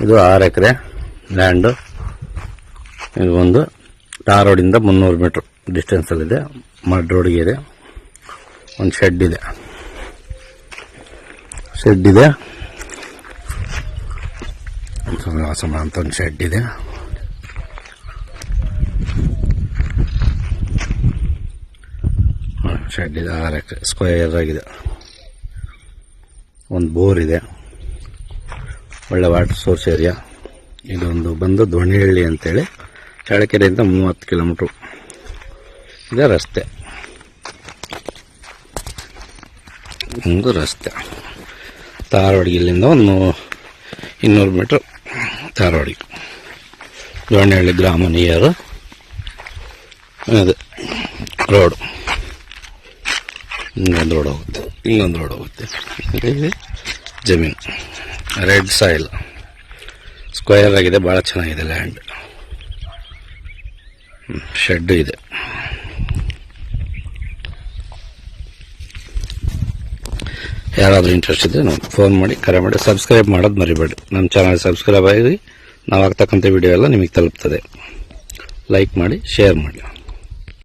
ಇದು ಆರು ಎಕರೆ ಲ್ಯಾಂಡು ಇದು ಒಂದು ಟಾರ್ ರೋಡಿಂದ ಮುನ್ನೂರು ಮೀಟ್ರ್ ಡಿಸ್ಟೆನ್ಸಲ್ಲಿದೆ ಮಡ್ ರೋಡ್ಗೆ ಇದೆ. ಒಂದು ಶೆಡ್ ಇದೆ. ಶೆಡ್ ಇದೆ. ಅಂತ ಒಂದು ಶೆಡ್ ಇದೆ. ಶೆಡ್ ಇದೆ, ಆರು ಎಕರೆ ಸ್ಕ್ವೇರ್ ಆಗಿದೆ. ಒಂದು ಬೋರ್ ಇದೆ. ಒಳ್ಳೆ ವಾಟರ್ ಸೋರ್ಸ್ ಏರಿಯಾ. ಇದೊಂದು ಬಂದು ದೋಣಿಹಳ್ಳಿ ಅಂತೇಳಿ ಚಳ್ಳಕೆರೆಯಿಂದ ಮೂವತ್ತು ಕಿಲೋಮೀಟ್ರು. ಇದೆ ರಸ್ತೆ. ಒಂದು ರಸ್ತೆ. ಧಾರವಾಡ ಇಲ್ಲಿಂದ ಒಂದು ಇನ್ನೂರು ಮೀಟ್ರ್ ಧಾರವಾಡ ದೋಣಿಹಳ್ಳಿ ಗ್ರಾಮ ನಿಯರು ಅದೇ ರೋಡ್. ಇನ್ನೊಂದು ರೋಡ್ ಹೋಗುತ್ತೆ. ಇನ್ನೊಂದು ರೋಡ್ ಹೋಗುತ್ತೆ. ಜಮೀನು. Red soil. ಸ್ಕ್ವೇರ್ ಆಗಿದೆ ಭಾಳ ಚೆನ್ನಾಗಿದೆ ಲ್ಯಾಂಡ್. ಶೆಡ್ ಇದೆ. ಯಾರಾದರೂ ಇಂಟ್ರೆಸ್ಟ್ ಇದ್ದರೆ ನೋಡಿ ಫೋನ್ ಮಾಡಿ, ಕರೆ ಮಾಡಿ ಸಬ್ಸ್ಕ್ರೈಬ್ ಮಾಡೋದು ಮರಿಬೇಡಿ. ನಮ್ಮ ಚಾನಲ್ ಸಬ್ಸ್ಕ್ರೈಬ್ ಆಗಿ ನಾವು ಆಗ್ತಕ್ಕಂಥ ವಿಡಿಯೋ ಎಲ್ಲ ನಿಮಗೆ ತಲುಪ್ತದೆ. ಲೈಕ್ ಮಾಡಿ ಶೇರ್ ಮಾಡಿ.